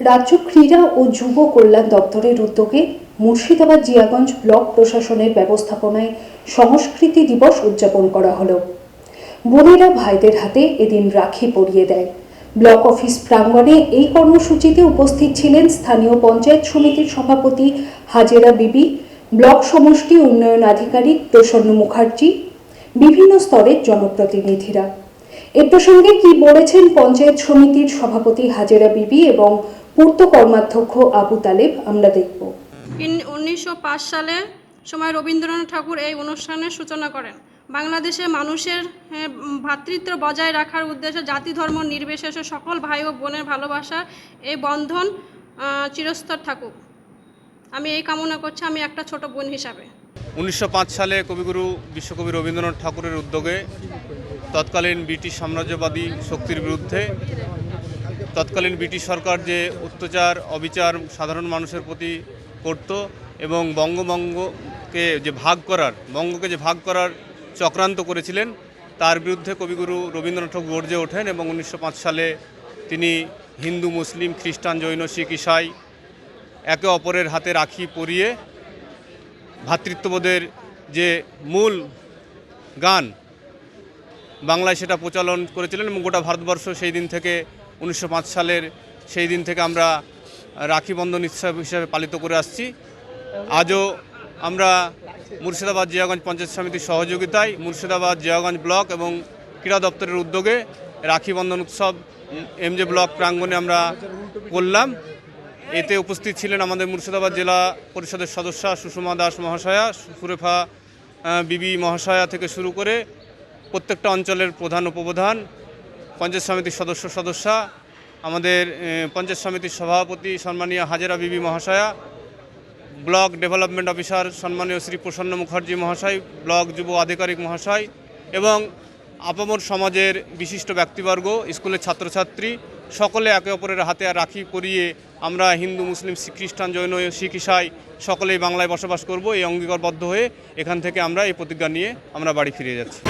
রাজ্য ক্রীড়া ও যুব কল্যাণ দপ্তরের উদ্যোগে মুর্শিদাবাদ জিয়াগঞ্জ ব্লক প্রশাসনের ব্যবস্থাপনায় সংস্কৃতি দিবস উদযাপন করা হলো। বোনেরা ভাইদের হাতে এদিন রাখি পরিয়ে দেয়। ব্লক অফিস প্রাঙ্গণে এই কর্মসূচিতে উপস্থিত ছিলেন স্থানীয় পঞ্চায়েত সমিতির সভাপতি হাজেরা বিবি, ব্লক সমষ্টি উন্নয়ন আধিকারিক প্রসন্ন মুখার্জি, বিভিন্ন স্তরের জনপ্রতিনিধিরা। এ প্রসঙ্গে কি বলেছেন পঞ্চায়েত সমিতির সভাপতি হাজেরা বিবি এবং পূর্ত কর্মাধ্যক্ষ আবু তালেব আমরা দেখব। উনিশশো সালে সময় রবীন্দ্রনাথ ঠাকুর এই অনুষ্ঠানের সূচনা করেন। বাংলাদেশে মানুষের ভ্রাতৃত্ব বজায় রাখার উদ্দেশ্যে জাতি ধর্ম নির্বিশেষে সকল ভাই ও বোনের ভালোবাসা এই বন্ধন চিরস্তর থাকুক। আমি এই কামনা করছি আমি একটা ছোট বোন হিসাবে। উনিশশো পাঁচ সালে কবিগুরু বিশ্বকবি রবীন্দ্রনাথ ঠাকুরের উদ্যোগে তৎকালীন ব্রিটিশ সাম্রাজ্যবাদী শক্তির বিরুদ্ধে তৎকালীন ব্রিটিশ সরকার যে অত্যাচার, অবিচার সাধারণ মানুষের প্রতি করত এবং বঙ্গবঙ্গকে যে ভাগ করার, বঙ্গকে যে ভাগ করার চক্রান্ত করেছিলেন, তার বিরুদ্ধে কবিগুরু রবীন্দ্রনাথ ঠাকুর গর্জে ওঠেন এবং উনিশশো পাঁচ সালে তিনি হিন্দু, মুসলিম, খ্রিস্টান, জৈন, শিখ, ইসাই একে অপরের হাতে রাখি পরিয়ে ভ্রাতৃত্ববোধের যে মূল গান বাংলায় সেটা প্রচলন করেছিলেন এবং গোটা ভারতবর্ষ সেই দিন থেকে উনিশশো পাঁচ সালের সেই দিন থেকে আমরা রাখি বন্ধন উৎসব হিসাবে পালিত করে আসছি। আজও আমরা মুর্শিদাবাদ জিয়াগঞ্জ পঞ্চায়েত সমিতির সহযোগিতায় মুর্শিদাবাদ জিয়াগঞ্জ ব্লক এবং ক্রীড়া দপ্তরের উদ্যোগে রাখি বন্ধন উৎসব এমজে ব্লক প্রাঙ্গণে আমরা করলাম। এতে উপস্থিত ছিলেন আমাদের মুর্শিদাবাদ জেলা পরিষদের সদস্যা সুষমা দাস মহাশয়া সুরেফা বিবি মহাশয়া থেকে শুরু করে প্রত্যেকটা অঞ্চলের প্রধান, উপপ্রধান পঞ্চায়েত সমিতির সদস্য সদস্যা, আমাদের পঞ্চায়েত সমিতির সভাপতি সম্মানীয় হাজেরা বিবি মহাশয়া, ব্লক ডেভেলপমেন্ট অফিসার সম্মানীয় শ্রী প্রসন্ন মুখার্জি মহাশয়, ব্লক যুব আধিকারিক মহাশয় এবং আপামর সমাজের বিশিষ্ট ব্যক্তিবর্গ, স্কুলের ছাত্রছাত্রী, সকলে একে অপরের হাতে আর রাখি পরিয়ে আমরা হিন্দু, মুসলিম খ্রিস্টান, জৈন, শিখ ইসাই সকলেই বাংলায় বসবাস করব, এই অঙ্গীকারবদ্ধ হয়ে এখান থেকে আমরা এই প্রতিজ্ঞা নিয়ে আমরা বাড়ি ফিরে যাচ্ছি।